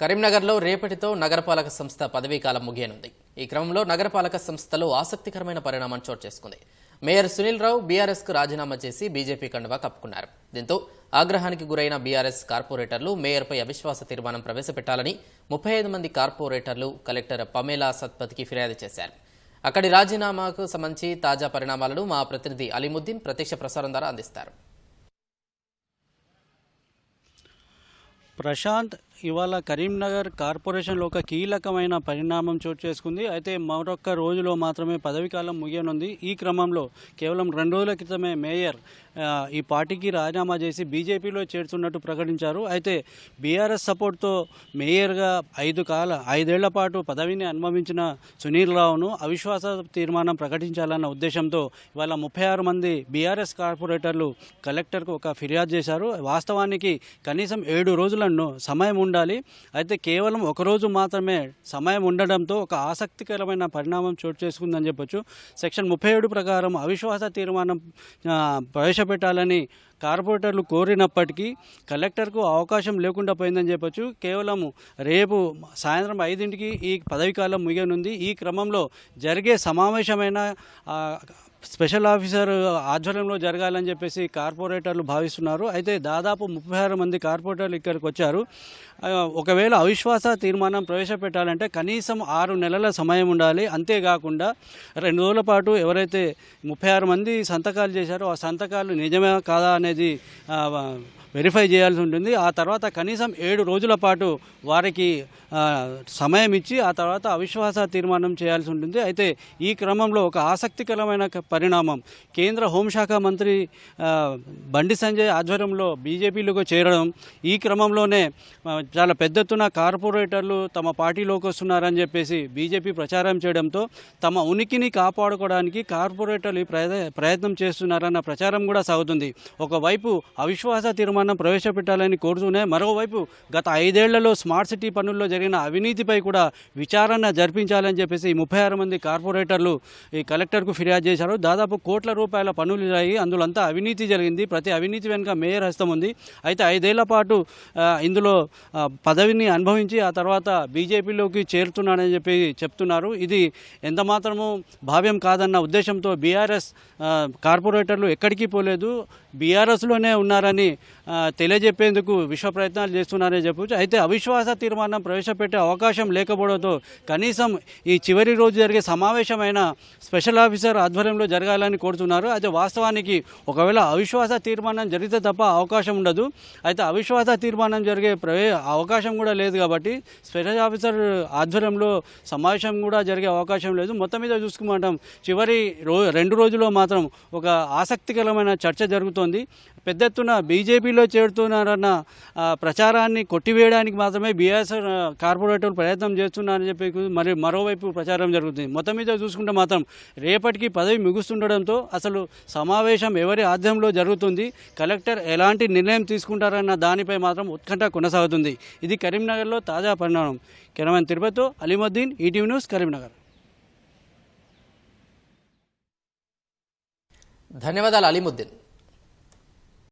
కరీంనగర్లో రేపటితో నగరపాలక సంస్థ పదవీకాలం ముగియనుంది. ఈ క్రమంలో నగరపాలక సంస్థలో ఆసక్తికరమైన పరిణామం చోటు చేసుకుంది. మేయర్ సునీల్ రావు బీఆర్ఎస్కు రాజీనామా చేసి బీజేపీ కండువా కప్పుకున్నారు. దీంతో ఆగ్రహానికి గురైన బీఆర్ఎస్ కార్పొరేటర్లు మేయర్పై అవిశ్వాస తీర్మానం ప్రవేశపెట్టాలని ముప్పై ఐదు మంది కార్పొరేటర్లు కలెక్టర్ పమేలా సత్పతికి ఫిర్యాదు చేశారు. అక్కడి రాజీనామాకు సంబంధించి తాజా పరిణామాలను మా ప్రతినిధి అలీముద్దీన్ ప్రత్యక్ష ప్రసారం ద్వారా అందిస్తారు. ప్రశాంత్ ఇవాళ కరీంనగర్ కార్పొరేషన్లో ఒక కీలకమైన పరిణామం చోటు చేసుకుంది. అయితే మరొక్క రోజులో మాత్రమే పదవీకాలం ముగియనుంది. ఈ క్రమంలో కేవలం రెండు రోజుల క్రితమే మేయర్ ఈ పార్టీకి రాజీనామా చేసి బీజేపీలో చేరుతున్నట్టు ప్రకటించారు. అయితే బీఆర్ఎస్ సపోర్ట్తో మేయర్గా ఐదు కాల ఐదేళ్ళ పాటు పదవిని అనుభవించిన సునీల్ రావును అవిశ్వాస తీర్మానం ప్రకటించాలన్న ఉద్దేశంతో ఇవాళ ముప్పై ఆరు మంది బీఆర్ఎస్ కార్పొరేటర్లు కలెక్టర్కు ఒక ఫిర్యాదు చేశారు. వాస్తవానికి కనీసం ఏడు రోజులను సమయం ఉండాలి. అయితే కేవలం ఒకరోజు మాత్రమే సమయం ఉండడంతో ఒక ఆసక్తికరమైన పరిణామం చోటు చేసుకుందని చెప్పొచ్చు. సెక్షన్ ముప్పై ఏడు ప్రకారం అవిశ్వాస తీర్మానం ప్రవేశపెట్టాలని కార్పొరేటర్లు కోరినప్పటికీ కలెక్టర్కు అవకాశం లేకుండా పోయిందని చెప్పొచ్చు. కేవలం రేపు సాయంత్రం ఐదింటికి ఈ పదవీకాలం ముగియనుంది. ఈ క్రమంలో జరిగే సమావేశమైన స్పెషల్ ఆఫీసర్ ఆధ్వర్యంలో జరగాలని చెప్పేసి కార్పొరేటర్లు భావిస్తున్నారు. అయితే దాదాపు ముప్పై ఆరు మంది కార్పొరేటర్లు ఇక్కడికి వచ్చారు. ఒకవేళ అవిశ్వాస తీర్మానం ప్రవేశపెట్టాలంటే కనీసం ఆరు నెలల సమయం ఉండాలి. అంతేకాకుండా రెండు రోజుల పాటు ఎవరైతే ముప్పై ఆరు మంది సంతకాలు చేశారో ఆ సంతకాలు నిజమే కాదా అనేది వెరిఫై చేయాల్సి ఉంటుంది. ఆ తర్వాత కనీసం ఏడు రోజుల పాటు వారికి సమయం ఇచ్చి ఆ తర్వాత అవిశ్వాస తీర్మానం చేయాల్సి ఉంటుంది. అయితే ఈ క్రమంలో ఒక ఆసక్తికరమైన క- పరిణామం. కేంద్ర హోంశాఖ మంత్రి బండి సంజయ్ ఆధ్వర్యంలో బీజేపీలోకి చేరడం ఈ క్రమంలోనే చాలా పెద్ద ఎత్తున కార్పొరేటర్లు తమ పార్టీలోకి వస్తున్నారని చెప్పేసి బీజేపీ ప్రచారం చేయడంతో తమ ఉనికిని కాపాడుకోవడానికి కార్పొరేటర్లు ప్రయత్నం చేస్తున్నారన్న ప్రచారం కూడా సాగుతుంది. ఒకవైపు అవిశ్వాస తీర్మానం ప్రవేశపెట్టాలని కోరుతూనే మరోవైపు గత ఐదేళ్ళలో స్మార్ట్ సిటీ పనుల్లో జరిగిన అవినీతిపై కూడా విచారణ జరిపించాలని చెప్పేసి ముప్పై ఆరు మంది కార్పొరేటర్లు ఈ కలెక్టర్కు ఫిర్యాదు చేశారు. దాదాపు కోట్ల రూపాయల పనులు జరిగి అందులో అంతా అవినీతి జరిగింది. ప్రతి అవినీతి వెనుక మేయర్ హస్తం ఉంది. అయితే ఐదేళ్ళ పాటు ఇందులో పదవిని అనుభవించి ఆ తర్వాత బీజేపీలోకి చేరుతున్నాడని చెప్పి చెప్తున్నారు. ఇది ఎంతమాత్రము భావ్యం కాదన్న ఉద్దేశంతో బీఆర్ఎస్ కార్పొరేటర్లు ఎక్కడికి పోలేదు. బీఆర్ఎస్లోనే ఉన్నారని తెలియజెప్పేందుకు విశ్వ ప్రయత్నాలు చేస్తున్నారని చెప్పవచ్చు అయితే అవిశ్వాస తీర్మానం ప్రవేశపెట్టే అవకాశం లేకపోవడంతో కనీసం ఈ చివరి రోజు జరిగే సమావేశమైన స్పెషల్ ఆఫీసర్ ఆధ్వర్యంలో జరగాలని కోరుతున్నారు. అయితే వాస్తవానికి ఒకవేళ అవిశ్వాస తీర్మానం జరిగితే తప్ప అవకాశం ఉండదు. అయితే అవిశ్వాస తీర్మానం జరిగే ప్రవే అవకాశం కూడా లేదు కాబట్టి స్పెషల్ ఆఫీసర్ ఆధ్వర్యంలో సమావేశం కూడా జరిగే అవకాశం లేదు. మొత్తం మీద చూసుకుంటాం చివరి రో రెండు రోజుల్లో మాత్రం ఒక ఆసక్తికరమైన చర్చ జరుగుతోంది. పెద్ద ఎత్తున బీజేపీలో చేరుతున్నారన్న ప్రచారాన్ని కొట్టివేయడానికి మాత్రమే బీఆర్ఎస్ కార్పొరేటర్లు ప్రయత్నం చేస్తున్నారని చెప్పి మరి మరోవైపు ప్రచారం జరుగుతుంది. మొత్తం మీద చూసుకుంటే మాత్రం రేపటికి పదవి ముగుస్తుండడంతో అసలు సమావేశం ఎవరి ఆధ్వర్యంలో జరుగుతుంది కలెక్టర్ ఎలాంటి నిర్ణయం తీసుకుంటారన్న దానిపై మాత్రం ఉత్కంఠ కొనసాగుతుంది. ఇది కరీంనగర్లో తాజా పరిణామం. కెరమన్ తిరుపతితో అలీముద్దీన్ ఈటీవీ న్యూస్ కరీంనగర్. ధన్యవాదాలు అలీముద్దీన్.